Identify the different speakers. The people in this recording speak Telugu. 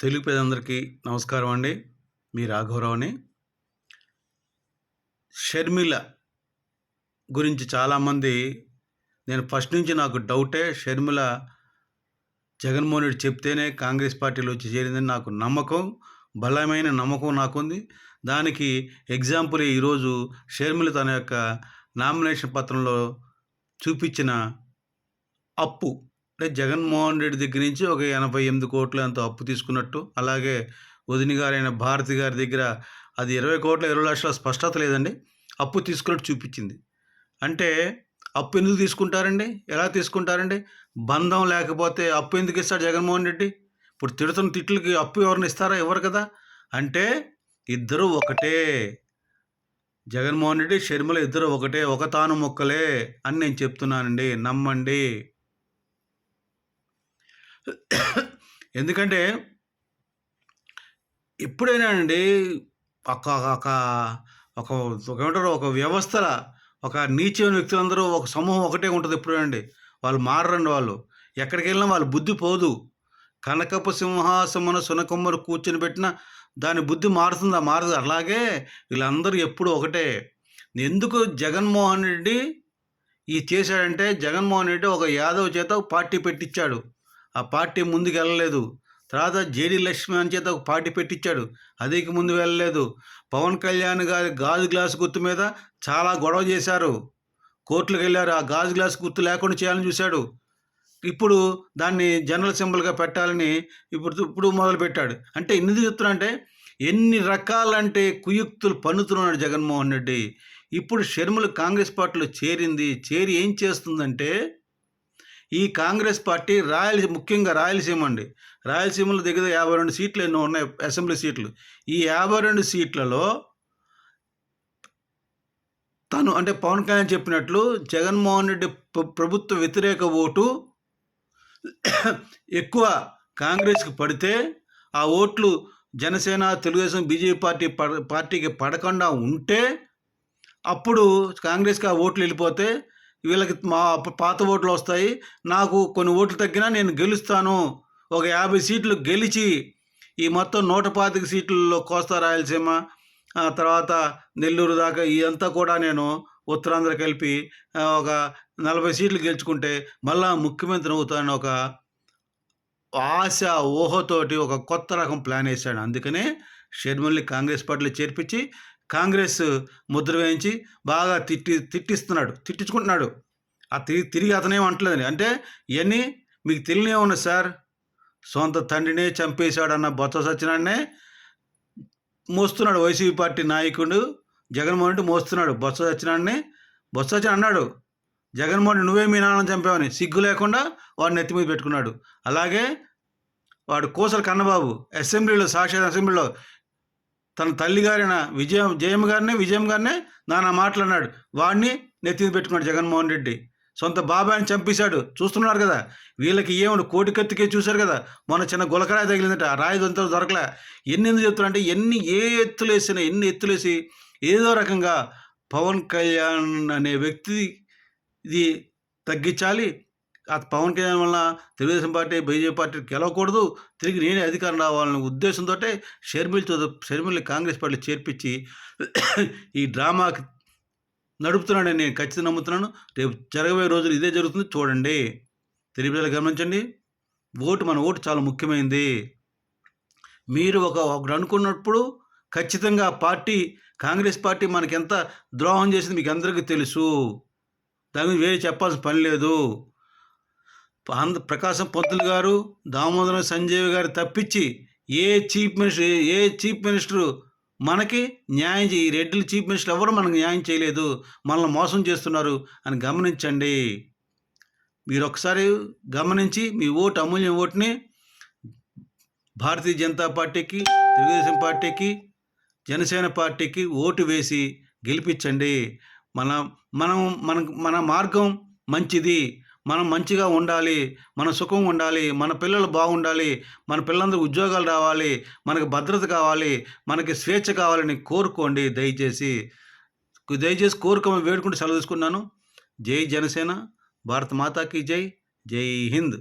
Speaker 1: తెలుగు పేదందరికీ నమస్కారం అండి. మీ రాఘవరావుని. షర్మిల గురించి చాలామంది నేను ఫస్ట్ నుంచి నాకు డౌటే షర్మిల జగన్మోహన్ రెడ్డి చెప్తేనే కాంగ్రెస్ పార్టీలో వచ్చి చేరిందని నాకు నమ్మకం బలమైన నమ్మకం నాకుంది. దానికి ఎగ్జాంపుల్ ఈరోజు షర్మిల తన యొక్క నామినేషన్ పత్రంలో చూపించిన అప్పు అంటే జగన్మోహన్ రెడ్డి దగ్గర నుంచి ఒక ఎనభై ఎనిమిది కోట్లు ఎంతో అప్పు తీసుకున్నట్టు అలాగే వదిని గారైన భారతి గారి దగ్గర అది ఇరవై కోట్ల ఇరవై లక్షల స్పష్టత లేదండి. అప్పు తీసుకున్నట్టు చూపించింది. అంటే అప్పు ఎందుకు తీసుకుంటారండి? ఎలా తీసుకుంటారండి? బంధం లేకపోతే అప్పు ఎందుకు ఇస్తాడు జగన్మోహన్ రెడ్డి? ఇప్పుడు తిడుతున్న తిట్లకి అప్పు ఎవరిని ఇస్తారా ఎవరు కదా? అంటే ఇద్దరు ఒకటే. జగన్మోహన్ రెడ్డి షర్మిల ఇద్దరు ఒకటే ఒక తాను మొక్కలే అని నేను చెప్తున్నానండి. నమ్మండి. ఎందుకంటే ఎప్పుడైనా అండి ఒక ఒక ఒక ఒక ఏమంటారు ఒక వ్యవస్థల ఒక నీచమైన వ్యక్తులందరూ ఒక సమూహం ఒకటే ఉంటుంది ఎప్పుడండి వాళ్ళు మారరండి వాళ్ళు. ఎక్కడికి వెళ్ళినా వాళ్ళ బుద్ధి పోదు. కనకపు సింహాసమున సునకొమ్మరు కూర్చొని పెట్టిన దాని బుద్ధి మారుతుందా? మారదు. అలాగే వీళ్ళందరూ ఎప్పుడు ఒకటే. ఎందుకు జగన్మోహన్ రెడ్డి ఈ చేశాడంటే జగన్మోహన్ రెడ్డి ఒక యాదవ్ చేత పార్టీ పెట్టించాడు ఆ పార్టీ ముందుకు వెళ్ళలేదు. తర్వాత జేడి లక్ష్మి అని చేత ఒక పార్టీ పెట్టించాడు అదికి ముందు వెళ్ళలేదు. పవన్ కళ్యాణ్ గారి గాజు గ్లాసు గుర్తు మీద చాలా గొడవ చేశారు. కోర్టులకు వెళ్ళారు. ఆ గాజు గ్లాస్ గుర్తు లేకుండా చేయాలని చూశాడు. ఇప్పుడు దాన్ని జనరల్ సింబల్గా పెట్టాలని ఇప్పుడు ఇప్పుడు మొదలుపెట్టాడు అంటే ఎందుకు చెప్తున్నా అంటే ఎన్ని రకాలంటే కుయుక్తులు పన్నుతున్నాడు జగన్మోహన్ రెడ్డి. ఇప్పుడు షర్మిల కాంగ్రెస్ పార్టీలో చేరింది. చేరి ఏం చేస్తుందంటే ఈ కాంగ్రెస్ పార్టీ రాయలసీమ ముఖ్యంగా రాయలసీమ అండి. రాయలసీమలో దగ్గర యాభై రెండు సీట్లు ఎన్నో ఉన్నాయి అసెంబ్లీ సీట్లు. ఈ యాభై రెండు సీట్లలో తను అంటే పవన్ కళ్యాణ్ చెప్పినట్లు జగన్మోహన్ రెడ్డి ప్రభుత్వ వ్యతిరేక ఓటు ఎక్కువ కాంగ్రెస్కి పడితే ఆ ఓట్లు జనసేన తెలుగుదేశం బీజేపీ పార్టీ పార్టీకి పడకుండా ఉంటే అప్పుడు కాంగ్రెస్కి ఆ ఓట్లు వెళ్ళిపోతే వీళ్ళకి మా పాత ఓట్లు వస్తాయి. నాకు కొన్ని ఓట్లు తగ్గినా నేను గెలుస్తాను. ఒక యాభై సీట్లు గెలిచి ఈ మొత్తం నూట పాతిక సీట్లలో కోస్తా రాయలసీమ. తర్వాత నెల్లూరు దాకా ఇదంతా కూడా నేను ఉత్తరాంధ్ర కలిపి ఒక నలభై సీట్లు గెలుచుకుంటే మళ్ళా ముఖ్యమంత్రి అవుతానని ఒక ఆశ ఊహతోటి ఒక కొత్త రకం ప్లాన్ వేశాడు అందుకనే షర్మిల్ని కాంగ్రెస్ పార్టీలో చేర్పించి కాంగ్రెస్ ముద్ర వేయించి బాగా తిట్టి తిట్టిస్తున్నాడు తిట్టించుకుంటున్నాడు. ఆ తిరిగి తిరిగి అతనేం అంటలేదని అంటే ఇవన్నీ మీకు తెలియనే ఉన్నాయి సార్. సొంత తండ్రినే చంపేశాడన్న బొత్స సత్యనారాయణనే మోస్తున్నాడు వైసీపీ పార్టీ నాయకుడు జగన్మోహన్ రెడ్డి మోస్తున్నాడు బొత్స సత్యనారాయణని. బొత్స సత్యనారాయణ అన్నాడు జగన్మోహన్ నువ్వే మీ నాన్న చంపావని సిగ్గు లేకుండా వాడిని నెత్తి మీద పెట్టుకున్నాడు. అలాగే వాడు కోసల కన్నబాబు అసెంబ్లీలో సాక్షాత్ అసెంబ్లీలో తన తల్లి గారిన విజయం జయం గారినే విజయం గారినే నానా మాట్లాడినాడు. వాడిని నెత్తిని పెట్టుకున్నాడు జగన్మోహన్ రెడ్డి. సొంత బాబాయిని చంపేశాడు. చూస్తున్నారు కదా? వీళ్ళకి ఏమన్నా కోటి కత్తికే చూశారు కదా? మొన్న చిన్న గులకరాయి తగిలిందట. రాయి దొంత దొరకలే. ఎన్ని ఎందుకు చెప్తున్నా ఎన్ని ఏ ఎత్తులేసినా ఎన్ని ఎత్తులేసి ఏదో రకంగా పవన్ కళ్యాణ్ అనే వ్యక్తి ఇది తగ్గించాలి. పవన్ కళ్యాణ్ వల్ల తెలుగుదేశం పార్టీ బీజేపీ పార్టీ గెలవకూడదు. తిరిగి నేనే అధికారం రావాలనే ఉద్దేశంతో షర్మిల్ షర్మిల్ని కాంగ్రెస్ పార్టీ చేర్పించి ఈ డ్రామాకి నడుపుతున్నాడని నేను ఖచ్చితంగా నమ్ముతున్నాను. రేపు జరగబోయే రోజులు ఇదే జరుగుతుంది. చూడండి. తెలియజేయాలి గమనించండి. ఓటు మన ఓటు చాలా ముఖ్యమైనది మీరు ఒక ఒకటి అనుకున్నప్పుడు ఖచ్చితంగా పార్టీ కాంగ్రెస్ పార్టీ మనకి ఎంత ద్రోహం చేసింది మీకు అందరికీ తెలుసు. దాని గురించి వేరే చెప్పాల్సిన పని లేదు. ఆంధ్ర ప్రకాశం పంతులు గారు దామోదరం సంజయ్ గారు తప్పించి ఏ చీఫ్ మినిస్టర్ ఏ చీఫ్ మినిస్టరు మనకి న్యాయం చేయి రెడ్డిలు చీఫ్ మినిస్టర్ ఎవరు మనకు న్యాయం చేయలేదు. మనల్ని మోసం చేస్తున్నారు అని గమనించండి. మీరు ఒకసారి గమనించి మీ ఓటు అమూల్యం ఓటుని భారతీయ జనతా పార్టీకి తెలుగుదేశం పార్టీకి జనసేన పార్టీకి ఓటు వేసి గెలిపించండి. మన మనం మన మన మార్గం మంచిది. మనం మంచిగా ఉండాలి మన సుఖం ఉండాలి మన పిల్లలు బాగుండాలి మన పిల్లలందరూ ఉద్యోగాలు రావాలి మనకు భద్రత కావాలి మనకి స్వేచ్ఛ కావాలని కోరుకోండి. దయచేసి దయచేసి కోరుకోమని వేడుకుంటూ సెలవు తీసుకున్నాను జై జనసేన భారత మాతాకి జై జై హింద్.